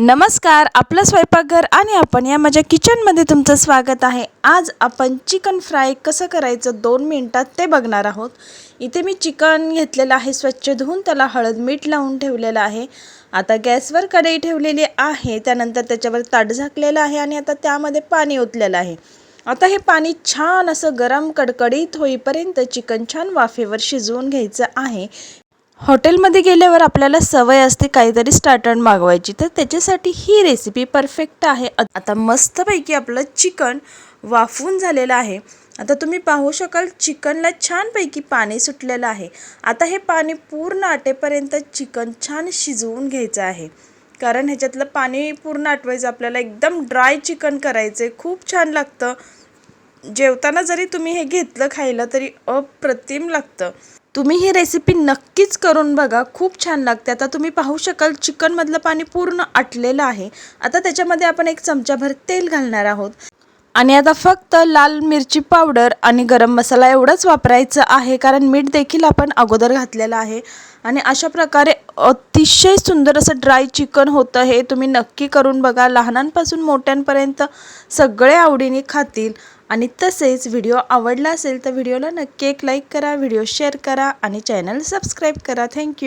नमस्कार आपलं स्वयंपाकघर आणि आपण या माझ्या किचनमध्ये तुमचं स्वागत आहे. आज आपण चिकन फ्राय कसं करायचं दोन मिनटात ते बघणार आहोत. इथे मी चिकन घेतलेलं आहे स्वच्छ धुवून त्याला हळद मीठ लावून ठेवलेलं आहे. आता गॅसवर कढई ठेवलेली आहे त्यानंतर त्याच्यावर ताट झाकलेलं आहे आणि आता त्यामध्ये पाणी ओतलेलं आहे. आता हे पाणी छान असं गरम कडकडीत होईपर्यंत चिकन छान वाफेवर शिजवून घ्यायचं आहे. हॉटेलमध्ये गेल्यावर आपल्याला सवय असते काहीतरी स्टार्टर मागवायची. तर त्याच्यासाठी ही रेसिपी परफेक्ट आहे. आता मस्तपैकी आपलं चिकन वाफवून झालेलं आहे. आता तुम्ही पाहू शकाल चिकनला छानपैकी पाणी सुटलेलं आहे. आता हे पाणी पूर्ण आटेपर्यंत चिकन छान शिजवून घ्यायचं आहे. कारण ह्याच्यातलं पाणी पूर्ण आटवायचं आपल्याला एकदम ड्राय चिकन करायचं आहे खूप छान लागतं. जेवताना जरी तुम्ही हे घेतलं खायला तरी अप्रतिम लागतं. तुम्ही ही रेसिपी नक्कीच करून बघा. खूप छान लागते. आता तुम्ही पाहू शकाल चिकनमधलं पाणी पूर्ण आटलेलं आहे. आता त्याच्यामध्ये आपण एक चमचाभर तेल घालणार आहोत. आणि आता फक्त लाल मिरची पावडर आणि गरम मसाला एवढंच वापरायचं आहे. कारण मीठ देखील आपण अगोदर घातलेलं आहे. आणि अशा प्रकारे अतिशय सुंदर असं ड्राय चिकन होतं हे तुम्ही नक्की करून बघा. लहानांपासून मोठ्यांपर्यंत सगळे आवडीने खातील. आणि तसेच व्हिडिओ आवडला असेल तर व्हिडिओला नक्की एक लाईक करा व्हिडिओ शेअर करा आणि चॅनल सबस्क्राईब करा. थँक्यू